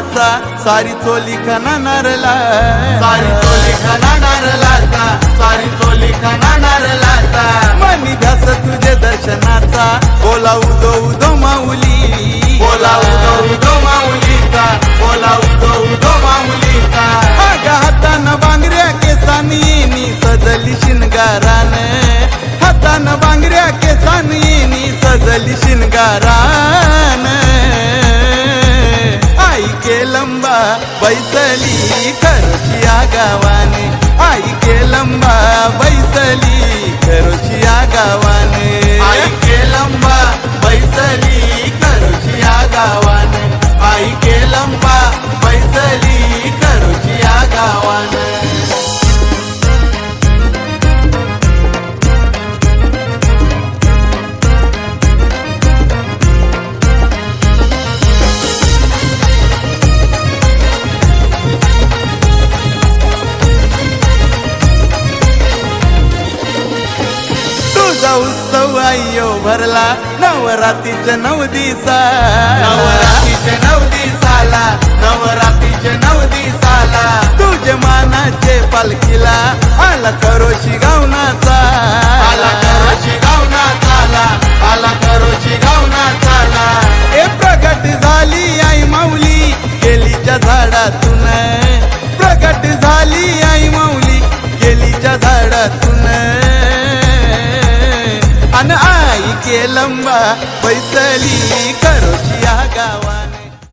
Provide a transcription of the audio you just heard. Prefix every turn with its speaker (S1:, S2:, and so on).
S1: दर्शनाचा सारी चोली खना नारला.
S2: सारी चोली खाना नारलाचा सारी चोली खाना नारलाचा
S1: मनी ध्यास तुझे दर्शनाचा. बोला उदो उदो माऊली.
S2: बोला उदो उदो माऊलीचा. बोला उदो उदो माऊलीचा.
S1: आगा हातानं बांगऱ्या केसानी येणी सजली शिनगारान हातानं बांगऱ्या केसानी येणी सजली शिनगारान के लंबा बैसली खरोशिया गावाने. आई के लंबा बैसली खरोशिया गावाने. तुझा उत्सव आयो भरला. नवरात्रीच्या नऊ दिवसा.
S2: नवरात्रीचे नऊ दिवसाला नवरात्रीचे नऊ दिवसाला
S1: तुझे मानाचे पालखीला आला करोशी गावनाचा. अन आई के लंबा बैसली करोशिया गावा